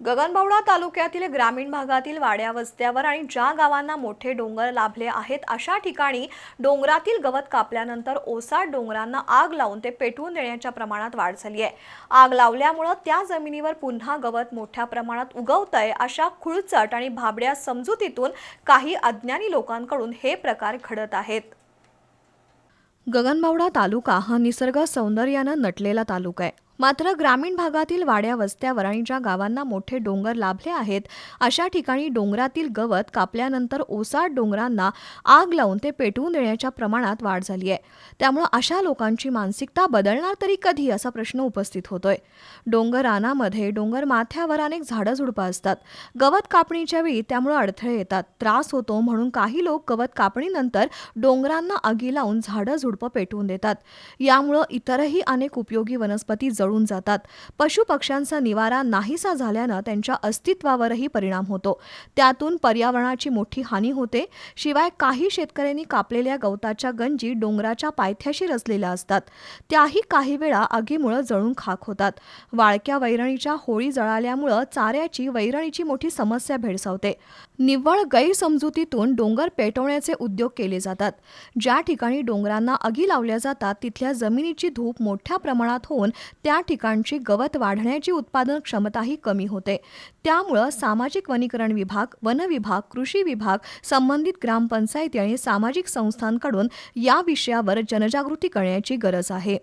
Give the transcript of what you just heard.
गगनबावडा तालुक्यातील ग्रामीण भागातील वाड्या वस्त्यावर आणि ज्या गावांना मोठे डोंगर लाभले आहेत अशा ठिकाणी डोंगरातील गवत कापल्यानंतर ओसाड डोंगरांना आग लावून ते पेटवून देण्याच्या प्रमाणात वाढ झाली आहे. आग लावल्यामुळं त्या जमिनीवर पुन्हा गवत मोठ्या प्रमाणात उगवतंय अशा खुळचट आणि भाबड्या समजुतीतून काही अज्ञानी लोकांकडून हे प्रकार घडत आहेत. गगनबावडा तालुका हा निसर्ग सौंदर्यानं नटलेला तालुका आहे. मात्र ग्रामीण भागातील वाड्या वस्त्यावर आणि ज्या गावांना मोठे डोंगर लाभले आहेत अशा ठिकाणी डोंगरातील गवत कापल्यानंतर ओसाड डोंगरांना आग लावून ते पेटवून देण्याच्या प्रमाणात वाढ झाली आहे. त्यामुळं अशा लोकांची मानसिकता बदलणार तरी कधी असा प्रश्न उपस्थित होतोय. डोंगर रानामध्ये डोंगर माथ्यावर अनेक झाडं झुडपं असतात. गवत कापणीच्या वेळी त्यामुळे अडथळे येतात. त्रास होतो म्हणून काही लोक गवत कापणीनंतर डोंगरांना आगी लावून झाडं झुडपं पेटवून देतात. यामुळं इतरही अनेक उपयोगी वनस्पती जळून जातात. पशुपक्ष्यांचा निवारा नाहीसा झाल्यानं त्यांच्या अस्तित्वावरही परिणाम होतो. त्यातून पर्यावरणाची मोठी हानी होते. शिवाय काही शेतकऱ्यांनी कापलेल्या गवताच्या गंजी डोंगराच्या पायथ्याशी रचलेल्या असतात. त्याही काही वेळा आगीमुळं जळून खाक होतात. वाळक्या वैरणीच्या होळी जळाल्यामुळं चाऱ्याची वैरणीची मोठी समस्या भेडसावते. निव्वळ गैरसमजुतीतून डोंगर पेटवण्याचे उद्योग केले जातात. ज्या ठिकाणी डोंगरांना आगी लावल्या जातात तिथल्या जमिनीची धूप मोठ्या प्रमाणात होऊन त्या ठिकाणची गवत वाढण्याची उत्पादन क्षमताही कमी होते. त्यामुळं सामाजिक वनीकरण विभाग वन विभाग कृषी विभाग संबंधित ग्रामपंचायती आणि सामाजिक संस्थांकडून या विषयावर जनजागृती करण्याची गरज आहे.